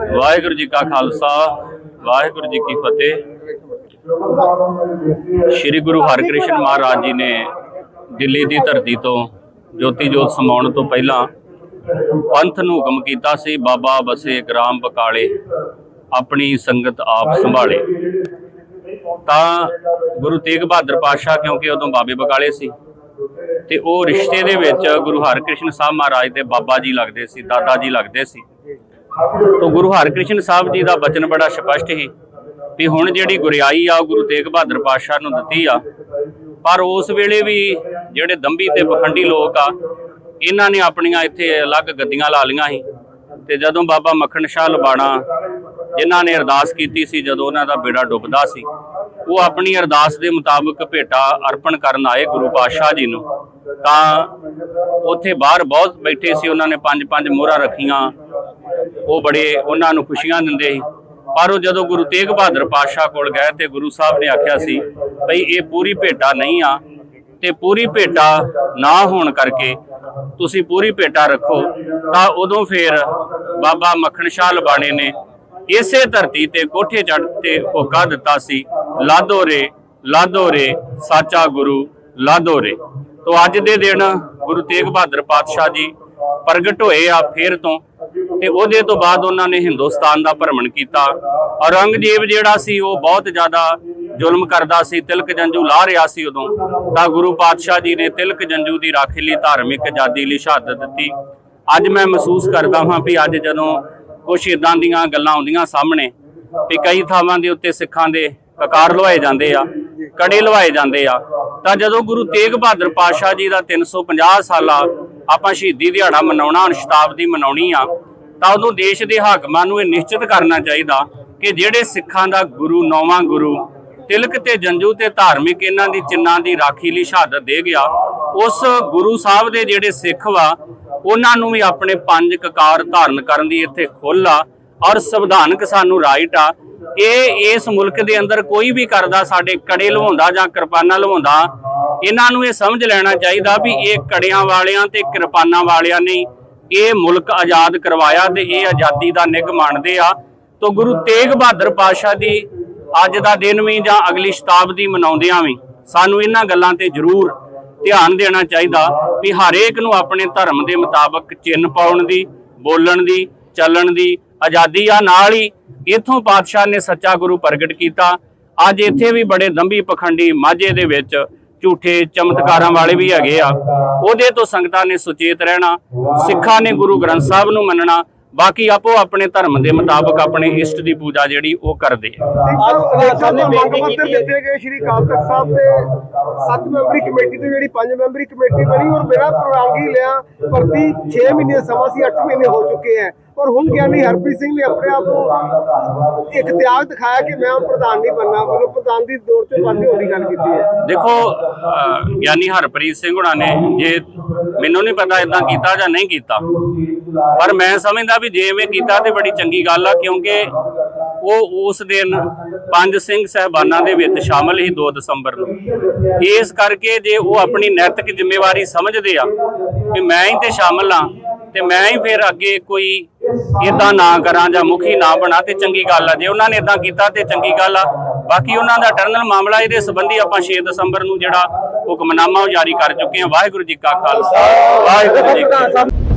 ਵਾਹਿਗੁਰੂ ਜੀ ਕਾ ਖਾਲਸਾ, ਵਾਹਿਗੁਰੂ ਜੀ ਕੀ ਫਤਿਹ। ਸ੍ਰੀ ਗੁਰੂ ਹਰਿਕ੍ਰਿਸ਼ਨ ਮਹਾਰਾਜ ਜੀ ਨੇ ਦਿੱਲੀ ਦੀ ਧਰਤੀ ਤੋਂ ਜੋਤੀ ਜੋਤ ਸਮਾਉਣ ਤੋਂ ਪਹਿਲਾਂ ਪੰਥ ਨੂੰ ਹੁਕਮ ਕੀਤਾ ਸੀ, ਬਾਬਾ ਬਸੇ ਗ੍ਰਾਮ ਬਕਾਲੇ ਆਪਣੀ ਸੰਗਤ ਆਪ ਸੰਭਾਲੇ। ਤਾਂ ਗੁਰੂ ਤੇਗ ਬਹਾਦਰ ਪਾਤਸ਼ਾਹ ਕਿਉਂਕਿ ਉਦੋਂ ਬਾਬੇ ਬਕਾਲੇ ਸੀ, ਤੇ ਉਹ ਰਿਸ਼ਤੇ ਦੇ ਵਿੱਚ ਗੁਰੂ ਹਰਿਕ੍ਰਿਸ਼ਨ ਸਾਹਿਬ ਮਹਾਰਾਜ ਦੇ ਬਾਬਾ ਜੀ ਲੱਗਦੇ ਸੀ, ਦਾਦਾ ਜੀ ਲੱਗਦੇ ਸੀ। ਤੋਂ ਗੁਰੂ ਹਰਿਕ੍ਰਿਸ਼ਨ ਸਾਹਿਬ ਜੀ ਦਾ ਬਚਨ ਬੜਾ ਸਪਸ਼ਟ ਸੀ ਵੀ ਹੁਣ ਜਿਹੜੀ ਗੁਰਿਆਈ ਆ, ਉਹ ਗੁਰੂ ਤੇਗ ਬਹਾਦਰ ਪਾਤਸ਼ਾਹ ਨੂੰ ਦਿੱਤੀ ਆ। ਪਰ ਉਸ ਵੇਲੇ ਵੀ ਜਿਹੜੇ ਦੰਭੀ ਤੇ ਪਖੰਡੀ ਲੋਕ ਆ, ਇਹਨਾਂ ਨੇ ਆਪਣੀਆਂ ਇੱਥੇ ਅਲੱਗ ਗੱਦੀਆਂ ਲਾ ਲਈਆਂ ਸੀ। ਤੇ ਜਦੋਂ ਬਾਬਾ ਮੱਖਣ ਸ਼ਾਹ ਲਬਾਣਾ, ਜਿਨ੍ਹਾਂ ਨੇ ਅਰਦਾਸ ਕੀਤੀ ਸੀ, ਜਦੋਂ ਉਹਨਾਂ ਦਾ ਬੇੜਾ ਡੁੱਬਦਾ ਸੀ ਉਹ ਆਪਣੀ ਅਰਦਾਸ ਦੇ ਮੁਤਾਬਕ ਭੇਟਾ ਅਰਪਣ ਕਰਨ ਆਏ ਗੁਰੂ ਪਾਤਸ਼ਾਹ ਜੀ ਨੂੰ। ਤਾਂ ਉੱਥੇ ਬਾਹਰ ਬਹੁਤ ਬੈਠੇ ਸੀ ਉਹਨਾਂ ਨੇ ਪੰਜ ਪੰਜ ਮੋਹਰਾਂ ਰੱਖੀਆਂ। ਉਹ ਬੜੇ ਉਹਨਾਂ ਨੂੰ ਖੁਸ਼ੀਆਂ ਦਿੰਦੇ ਸੀ। ਪਰ ਉਹ ਜਦੋਂ ਗੁਰੂ ਤੇਗ ਬਹਾਦਰ ਪਾਤਸ਼ਾਹ ਕੋਲ ਗਏ ਤੇ ਗੁਰੂ ਸਾਹਿਬ ਨੇ ਆਖਿਆ ਸੀ ਭਈ ਇਹ ਪੂਰੀ ਭੇਟਾ ਨਹੀਂ ਆ ਤੇ ਪੂਰੀ ਭੇਟਾ ਨਾ ਹੋਣ ਕਰਕੇ ਤੁਸੀਂ ਪੂਰੀ ਭੇਟਾ ਰੱਖੋ। ਤਾਂ ਉਦੋਂ ਫਿਰ ਬਾਬਾ ਮੱਖਣ ਸ਼ਾਹ ਲਬਾਣੇ ਨੇ ਇਸੇ ਧਰਤੀ ਤੇ ਕੋਠੇ ਚੜ੍ਹ ਤੇ ਹੋਕਾ ਦਿੱਤਾ ਸੀ। ਲਾਦੋ ਰੇ ਲਾਦੋ ਰੇ ਸਾਚਾ ਗੁਰੂ ਲਾਦੋ ਰੇ ਤੋਂ ਅੱਜ ਦੇ ਦਿਨ ਗੁਰੂ ਤੇਗ ਬਹਾਦਰ ਪਾਤਸ਼ਾਹ ਜੀ ਪ੍ਰਗਟ ਹੋਏ ਆ ਫੇਰ ਤੋਂ ਤੇ ਉਹਦੇ ਤੋਂ ਬਾਅਦ ਉਹਨਾਂ ਨੇ ਹਿੰਦੁਸਤਾਨ ਦਾ ਭ੍ਰਮਣ ਕੀਤਾ। ਔਰੰਗਜ਼ੇਬ ਜਿਹੜਾ ਸੀ, ਉਹ ਬਹੁਤ ਜ਼ਿਆਦਾ ਜ਼ੁਲਮ ਕਰਦਾ ਸੀ, ਤਿਲਕ ਜੰਜੂ ਲਾ ਰਿਹਾ ਸੀ ਉਦੋਂ। ਤਾਂ ਗੁਰੂ ਪਾਤਸ਼ਾਹ ਜੀ ਨੇ ਤਿਲਕ ਜੰਜੂ ਦੀ ਰਾਖੀ ਲਈ ਧਾਰਮਿਕ ਆਜ਼ਾਦੀ ਲਈ ਸ਼ਹਾਦਤ ਦਿੱਤੀ। ਅੱਜ ਮੈਂ ਮਹਿਸੂਸ ਕਰਦਾ ਹਾਂ ਵੀ ਅੱਜ ਜਦੋਂ ਕੁਛ ਇਦਾਂ ਦੀਆਂ ਗੱਲਾਂ ਆਉਂਦੀਆਂ ਸਾਹਮਣੇ, ਵੀ ਕਈ ਥਾਵਾਂ ਦੇ ਉੱਤੇ ਸਿੱਖਾਂ ਦੇ ਕਕਾਰ ਲਵਾਏ ਜਾਂਦੇ ਆ ਕੜੇ ਲਵਾਏ ਜਾਂਦੇ ਆ। ਤਾਂ ਜਦੋਂ ਗੁਰੂ ਤੇਗ ਬਹਾਦਰ ਪਾਤਸ਼ਾਹ ਜੀ ਦਾ 350 ਸਾਲਾ ਆਪਾਂ ਸ਼ਹੀਦੀ ਦਿਹਾੜਾ ਮਨਾਉਣਾ ਹੁਣ ਸ਼ਤਾਬਦੀ ਮਨਾਉਣੀ ਆ ਤਾਂ ਉਦੋਂ ਦੇਸ਼ ਦੇ ਹਾਕਮਾਂ ਨੂੰ ਇਹ ਨਿਸ਼ਚਿਤ ਕਰਨਾ ਚਾਹੀਦਾ ਕਿ ਜਿਹੜੇ ਸਿੱਖਾਂ ਦਾ ਗੁਰੂ ਨੌਵਾਂ ਗੁਰੂ ਤਿਲਕ ਤੇ ਜੰਜੂ ਤੇ ਧਾਰਮਿਕ ਇਹਨਾਂ ਦੀ ਚਿੰਨਾਂ ਦੀ ਰਾਖੀ ਲਈ ਸ਼ਹਾਦਤ ਦੇ ਗਿਆ ਉਸ ਗੁਰੂ ਸਾਹਿਬ ਦੇ ਜਿਹੜੇ ਸਿੱਖ ਵਾ ਉਹਨਾਂ ਨੂੰ ਵੀ ਆਪਣੇ ਪੰਜ ਕਕਾਰ ਧਾਰਨ ਕਰਨ ਦੀ ਇੱਥੇ ਖੁੱਲ੍ਹ ਆ। ਔਰ ਸੰਵਿਧਾਨਕ ਸਾਨੂੰ ਰਾਈਟ ਆ। ਇਹ ਇਸ ਮੁਲਕ ਦੇ ਅੰਦਰ ਕੋਈ ਵੀ ਕਰਦਾ, ਸਾਡੇ ਕੜੇ ਲਵਾਉਂਦਾ ਜਾਂ ਕਿਰਪਾਨਾਂ ਲਵਾਉਂਦਾ, ਇਹਨਾਂ ਨੂੰ ਇਹ ਸਮਝ ਲੈਣਾ ਚਾਹੀਦਾ ਵੀ ਇਹ ਕੜਿਆਂ ਵਾਲਿਆਂ ਤੇ ਕਿਰਪਾਨਾਂ ਵਾਲਿਆਂ ਨੇ ਇਹ ਮੁਲਕ ਆਜ਼ਾਦ ਕਰਵਾਇਆ ਤੇ ਇਹ ਆਜ਼ਾਦੀ ਦਾ ਨਿੱਘ ਮੰਨਦੇ ਆ। ਤੋਂ ਗੁਰੂ ਤੇਗ ਬਹਾਦਰ ਪਾਤਸ਼ਾਹ ਦੀ ਅੱਜ ਦਾ ਦਿਨ ਵੀ ਜਾਂ ਅਗਲੀ ਸ਼ਤਾਬਦੀ ਮਨਾਉਂਦਿਆਂ ਵੀ ਸਾਨੂੰ ਇਹਨਾਂ ਗੱਲਾਂ ਤੇ ਜ਼ਰੂਰ ਧਿਆਨ ਦੇਣਾ ਚਾਹੀਦਾ ਵੀ ਹਰੇਕ ਨੂੰ ਆਪਣੇ ਧਰਮ ਦੇ ਮੁਤਾਬਕ ਚਿੰਨ ਪਾਉਣ ਦੀ, ਬੋਲਣ ਦੀ, ਚੱਲਣ ਦੀ ਆਜ਼ਾਦੀ ਆ, ਨਾਲ ਹੀ ਇਥੋਂ ਪਾਤਸ਼ਾਹ ਨੇ ਸੱਚਾ ਗੁਰੂ ਪ੍ਰਗਟ ਕੀਤਾ। ਅੱਜ ਇੱਥੇ ਵੀ ਬੜੇ ਦੰਭੀ ਪਖੰਡੀ ਮਾਝੇ ਦੇ ਵਿੱਚ ਝੂਠੇ ਚਮਤਕਾਰਾਂ ਵਾਲੇ ਵੀ ਹੈਗੇ ਆ। ਉਹਦੇ ਤੋਂ ਸੰਗਤਾਂ ਨੇ ਸੁਚੇਤ ਰਹਿਣਾ, ਸਿੱਖਾਂ ਨੇ ਗੁਰੂ ਗ੍ਰੰਥ ਸਾਹਿਬ ਨੂੰ ਮੰਨਣਾ ਬਾਕੀ ਆਪੋ ਆਪਣੇ ਧਰਮ ਦੇ ਮੁਤਾਬਕ ਆਪਣੇ ਇਸ਼ਟ ਦੀ ਪੂਜਾ ਜਿਹੜੀ ਉਹ ਕਰਦੇ ਆ। ਸਾਨੂੰ ਮੰਗ ਪੱਤਰ ਦਿੱਤੇ ਗਏ ਸ਼੍ਰੀ ਅਕਾਲ ਤਖਤ ਸਾਹਿਬ ਤੇ ਸੱਤ ਮੈਂਬਰੀ ਕਮੇਟੀ ਤੋਂ ਜਿਹੜੀ ਪੰਜ ਮੈਂਬਰੀ ਕਮੇਟੀ ਬਣੀ ਔਰ ਮੇਰਾ ਪ੍ਰਵਾਨਗੀ ਲਿਆ ਭਰਤੀ 6 ਮਹੀਨੇ ਸਮਾਂ ਸੀ 8 ਮਹੀਨੇ ਹੋ ਚੁੱਕੇ ਹੈ। ਔਰ ਹੁਣ ਗਿਆਨੀ ਹਰਪ੍ਰੀਤ ਸਿੰਘ ਨੇ ਆਪਣੇ ਆਪ ਨੂੰ ਇੱਕ ਤਿਆਗ ਦਿਖਾਇਆ ਕਿ ਮੈਂ ਪ੍ਰਧਾਨ ਨਹੀਂ ਬਣਨਾ ਮਤਲਬ ਪ੍ਰਧਾਨ ਦੀ ਦੌੜ ਤੋਂ ਪਾਸੇ ਹੋਣ ਦੀ ਗੱਲ ਕੀਤੀ ਹੈ। ਦੇਖੋ ਗਿਆਨੀ ਹਰਪ੍ਰੀਤ ਸਿੰਘ ਹੁਣਾਂ ਨੇ ਜੇ ਮੈਨੂੰ ਨਹੀਂ ਪਤਾ ਇਦਾਂ ਕੀਤਾ ਜਾਂ ਨਹੀਂ ਕੀਤਾ। ਪਰ ਮੈਂ ਸਮਝਦਾ ਵੀ ਜੇ ਐਵੇਂ ਕੀਤਾ ਤੇ ਬੜੀ ਚੰਗੀ ਗੱਲ ਆ, ਕਿਉਂਕਿ ਉਹ ਉਸ ਦਿਨ ਪੰਜ ਸਿੰਘ ਸਹਿਬਾਨਾਂ ਦੇ ਵਿੱਚ ਸ਼ਾਮਲ ਹੀ 2 ਦਸੰਬਰ ਨੂੰ। ਇਸ ਕਰਕੇ ਜੇ ਉਹ ਆਪਣੀ ਨੈਤਿਕ ਜ਼ਿੰਮੇਵਾਰੀ ਸਮਝਦੇ ਆ ਕਿ ਮੈਂ ਹੀ ਤੇ ਸ਼ਾਮਲ ਆ ਤੇ ਮੈਂ ਹੀ ਫਿਰ ਅੱਗੇ ਕੋਈ ਇਦਾਂ ਨਾ ਕਰਾਂ ਜਾਂ ਮੁਖੀ ਨਾ ਬਣਾ, ਤੇ ਚੰਗੀ ਗੱਲ ਆ। ਜੇ ਉਹਨਾਂ ਨੇ ਇਦਾਂ ਕੀਤਾ ਤੇ ਚੰਗੀ ਗੱਲ ਆ। ਬਾਕੀ ਉਹਨਾਂ ਦਾ ਟਰਨਲ ਮਾਮਲਾ ਇਹਦੇ ਸੰਬੰਧੀ ਆਪਾਂ 6 ਦਸੰਬਰ ਨੂੰ ਜਿਹੜਾ ਹੁਕਮਨਾਮਾ ਜਾਰੀ ਕਰ ਚੁੱਕੇ ਹਾਂ। ਵਾਹਿਗੁਰੂ ਜੀ ਕਾ ਖਾਲਸਾ। ਵਾਹਿਗੁਰੂ ਜੀ ਕੀ ਫਤਿਹ।